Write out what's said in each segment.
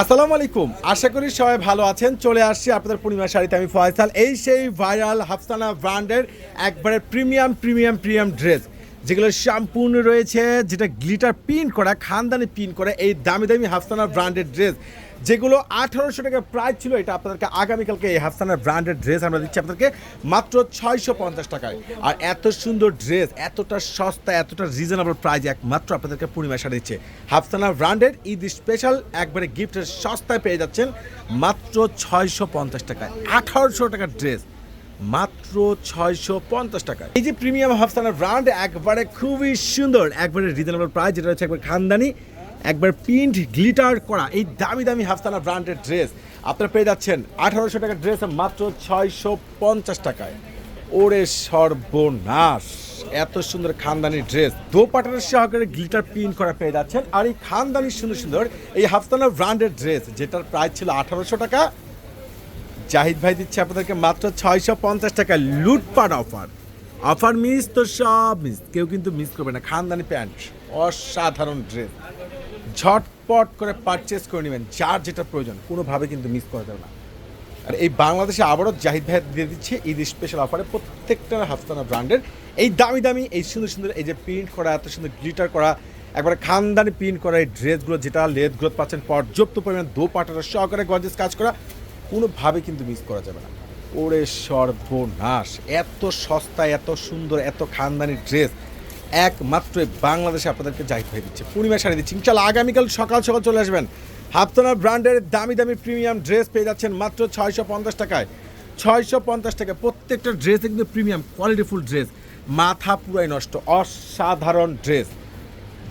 আসসালামু আলাইকুম। আশা করি সবাই ভালো আছেন। চলে আসছি আপনাদের পূর্ণিমা শাড়িতে আমি ফয়সাল। এই সেই ভাইরাল হাফসানা ব্র্যান্ডের একবারে প্রিমিয়াম প্রিমিয়াম প্রিমিয়াম ড্রেস। যেগুলো সম্পূর্ণ রয়েছে, যেটা গ্লিটার পিন করা, খানদানি পিন করা, এই দামি দামি হাফসানা ব্র্যান্ডের ড্রেস যেগুলো আঠারোশো টাকা প্রাইস ছিল, এটা আপনাদেরকে আগামীকালকে এই হাফসানার ব্র্যান্ডের ড্রেস আমরা দিচ্ছি আপনাদেরকে মাত্র ছয়শো পঞ্চাশ টাকায়। আর এত সুন্দর ড্রেস এতটা সস্তা, এতটা রিজনেবল প্রাইস একমাত্র আপনাদেরকে পূর্ণিমা সারা দিচ্ছে। হাফসানা ব্র্যান্ডের ঈদ স্পেশাল একবারে গিফটের সস্তায় পেয়ে যাচ্ছেন মাত্র ছয়শো পঞ্চাশ টাকায়। আঠারোশো টাকার ড্রেস মাত্র ছয়শো পঞ্চাশ টাকা এই যে প্রিমিয়াম হাফসানার ব্র্যান্ড একবারে খুবই সুন্দর, একবারে রিজনেবল প্রাইস যেটা হচ্ছে একবার খানদানি, একবার প্রিন্ট গ্লিটার করা এই দামি দামি হাফসানা ব্র্যান্ডের ড্রেস আপনারা পেয়ে যাচ্ছেন আঠারোশো টাকার ড্রেস মাত্র ছয়শো পঞ্চাশ টাকায়। ওরে সর্বনাশ, এত সুন্দর খানদানি ড্রেস দোপাটার সহকারে গ্লিটার প্রিন্ট করা পেয়ে যাচ্ছেন। আর এই খানদানি সুন্দর সুন্দর এই হাফসানা ব্র্যান্ডের ড্রেস যেটার প্রাইস ছিল আঠারোশো টাকা জাহিদ ভাই দিচ্ছে আপনাদেরকে মাত্র ছয়শো পঞ্চাশ টাকা লুটপাট অফার। অফার মিস তো সব মিস, কেউ কিন্তু মিস করবে না। খানদানি প্যান্ট, অসাধারণ ড্রেস। ঝটপট করে পারচেস করে নেবেন, যার যেটা প্রয়োজন, কোনোভাবে কিন্তু মিস করা যাবে না। আর এই বাংলাদেশে আবারও জাহিদ ভাই দিয়ে দিচ্ছে ঈদ স্পেশাল অফারে প্রত্যেকটা হাফতানা ব্র্যান্ডের। এই দামি দামি, এই সুন্দর সুন্দর, এই যে প্রিন্ট করা, এত সুন্দর গ্লিটার করা, একবারে খানদানি প্রিন্ট করা এই ড্রেসগুলো যেটা লেদ গ্রোথ পাচ্ছেন, পর্যাপ্ত পরিমাণে দো পাটার সহকারে গর্জেস কাজ করা। কোনোভাবে কিন্তু মিস করা যাবে না। ওরে সর্বনাশ, এত সস্তা, এত সুন্দর, এত খানদানি ড্রেস একমাত্র বাংলাদেশে আপনাদেরকে জাহিদ ভাই দিচ্ছে। পূর্ণিমা শাড়ি দিচ্ছি। ইনশাল্লাহ আগামীকাল সকাল সকাল চলে আসবেন। হাফতানা ব্র্যান্ডের দামি দামি প্রিমিয়াম ড্রেস পেয়ে যাচ্ছেন মাত্র ছয়শো পঞ্চাশ টাকায়। ছয়শো পঞ্চাশ টাকা প্রত্যেকটা ড্রেসে কিন্তু প্রিমিয়াম কোয়ালিটিফুল ড্রেস মাথা পুরাই নষ্ট, অসাধারণ ড্রেস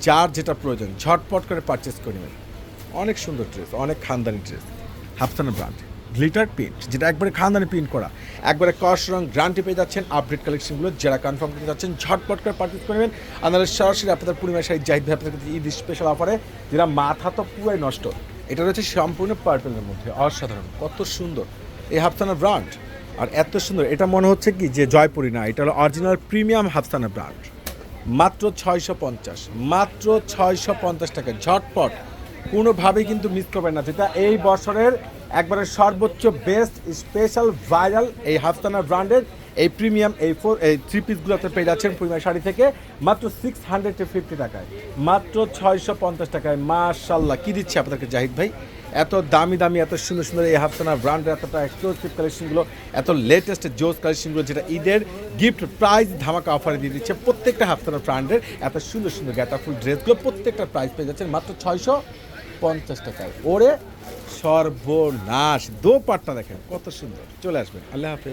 যার যেটা প্রয়োজন, ঝটপট করে পারচেস করে নেবেন। অনেক সুন্দর ড্রেস অনেক খানদানি dress Hafsana brand. Glitter print, যেটা একবারে খানদানি প্রিন্ট করা। একবারে কস রং গ্রান্টি পেয়ে যাচ্ছেন আপডেট কালেকশনগুলো যারা কনফার্ম করতে যাচ্ছেন, ঝটপট করে পারচেস করবেন। আপনারা সরাসরি আপনাদের পূর্ণিমা শাড়ি জাহিদ ভাই আপনাদের ঈদ স্পেশাল অফারে যেটা মাথা তো পুরাই নষ্ট। এটা রয়েছে সম্পূর্ণ পার্পেলের মধ্যে, অসাধারণ, কত সুন্দর। এই হাফসানা ব্র্যান্ড আর এত সুন্দর, এটা মনে হচ্ছে কি যে জয়পুরি না, এটা হলো অরিজিনাল প্রিমিয়াম হাফসানা ব্র্যান্ড মাত্র ছয়শো পঞ্চাশ, মাত্র ছয়শো পঞ্চাশ টাকা ঝটপট। কোনোভাবেই কিন্তু মিস করবেন না, যেটা এই বছরের একবারে সর্বোচ্চ বেস্ট স্পেশাল ভাইরাল এই হাফতানা ব্র্যান্ডের এই প্রিমিয়াম এই ফোর এই থ্রি পিসগুলোতে পেয়ে যাচ্ছেন প্রিমিয়াম শাড়ি থেকে মাত্র সিক্স হান্ড্রেড ফিফটি টাকায়। মাত্র ছয়শো পঞ্চাশ টাকায়। মাশাল্লাহ কী দিচ্ছে আপনাদেরকে জাহিদ ভাই? এত দামি দামি, এত সুন্দর সুন্দর এই হাফতানা ব্র্যান্ডের এতটা এক্সক্লুসিভ কালেকশনগুলো এত লেটেস্ট জোস কালেকশনগুলো যেটা ঈদের গিফট প্রাইস ধামাকা অফারে দিয়ে দিচ্ছে। প্রত্যেকটা হাফতানা ব্র্যান্ডের এত সুন্দর সুন্দর গ্যাটাফুল ড্রেসগুলো প্রত্যেকটা প্রাইস পেয়ে যাচ্ছেন মাত্র ছয়শো পঞ্চাশ টাকায়। ওরে সর্বনাশ। দো পাটটা দেখেন কত সুন্দর। চলে আসবেন। আল্লাহ হাফেজ।